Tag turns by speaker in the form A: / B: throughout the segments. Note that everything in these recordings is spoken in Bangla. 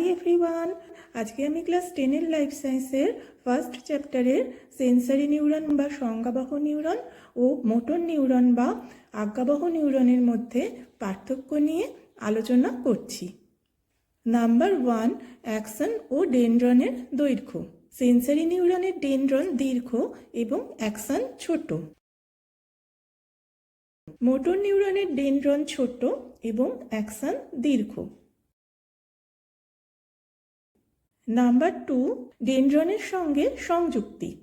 A: হাই এভরিওয়ান আজকে আমি ক্লাস টেনের লাইফ সায়েন্সের ফার্স্ট চ্যাপ্টারের সেন্সারি নিউরন বা সংজ্ঞাবহ নিউরন ও মোটর নিউরন বা আজ্ঞাবহ নিউরনের মধ্যে পার্থক্য নিয়ে আলোচনা করছি। নাম্বার ওয়ান অ্যাকশন ও ডেনড্রনের দৈর্ঘ্য। সেন্সারি নিউরনের ডেনড্রন দীর্ঘ এবং অ্যাকশন ছোট। মোটর নিউরনের ডেনড্রন ছোট এবং অ্যাকশন দীর্ঘ। নাম্বার টু, ডেনড্রনের সঙ্গে সংযুক্তি।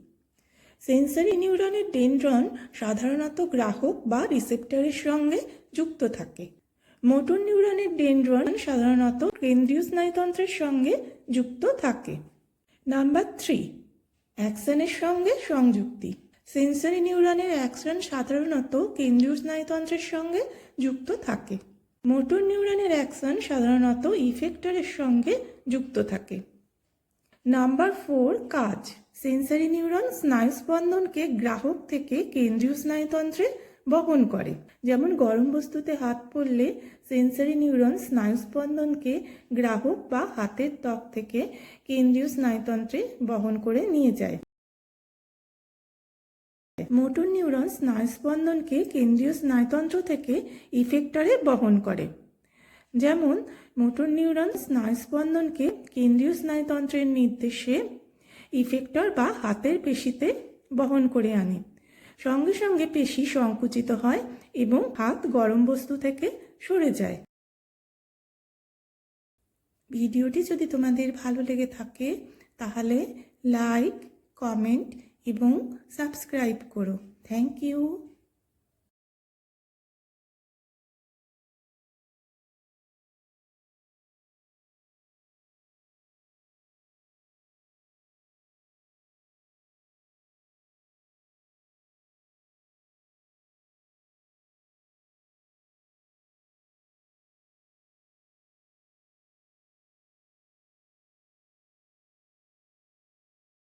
A: সেন্সারি নিউরনের ডেনড্রন সাধারণত গ্রাহক বা রিসেপ্টরের সঙ্গে যুক্ত থাকে। মোটর নিউরনের ডেনড্রন সাধারণত কেন্দ্রীয় স্নায়ুতন্ত্রের সঙ্গে যুক্ত থাকে। নাম্বার থ্রি অ্যাকশনের সঙ্গে সংযুক্তি। সেন্সারি নিউরনের অ্যাকশন সাধারণত কেন্দ্রীয় স্নায়ুতন্ত্রের সঙ্গে যুক্ত থাকে। মোটর নিউরনের অ্যাকশন সাধারণত ইফেক্টরের সঙ্গে যুক্ত থাকে। নাম্বার ফোর, কাজ। সেন্সারি নিউরন স্নায়ুস্পন্দনকে গ্রাহক থেকে কেন্দ্রীয় স্নায়ুতন্ত্রে বহন করে। যেমন গরম বস্তুতে হাত পড়লে সেন্সারি নিউরন স্নায়ুস্পন্দনকে গ্রাহক বা হাতের ত্বক থেকে কেন্দ্রীয় স্নায়ুতন্ত্রে বহন করে নিয়ে যায়। মোটর নিউরন স্নায়ুস্পন্দনকে কেন্দ্রীয় স্নায়ুতন্ত্র থেকে ইফেক্টরে বহন করে। যেমন মোটর নিউরন স্নায়ুস্পন্দনকে কেন্দ্রীয় স্নায়ুতন্ত্রের নির্দেশে ইফেক্টর বা হাতের পেশিতে বহন করে আনে। সঙ্গে সঙ্গে পেশি সংকুচিত হয় এবং হাত গরম বস্তু থেকে সরে যায়। ভিডিওটি যদি তোমাদের ভালো লেগে থাকে, তাহলে লাইক কমেন্ট এবং সাবস্ক্রাইব করো। Thank you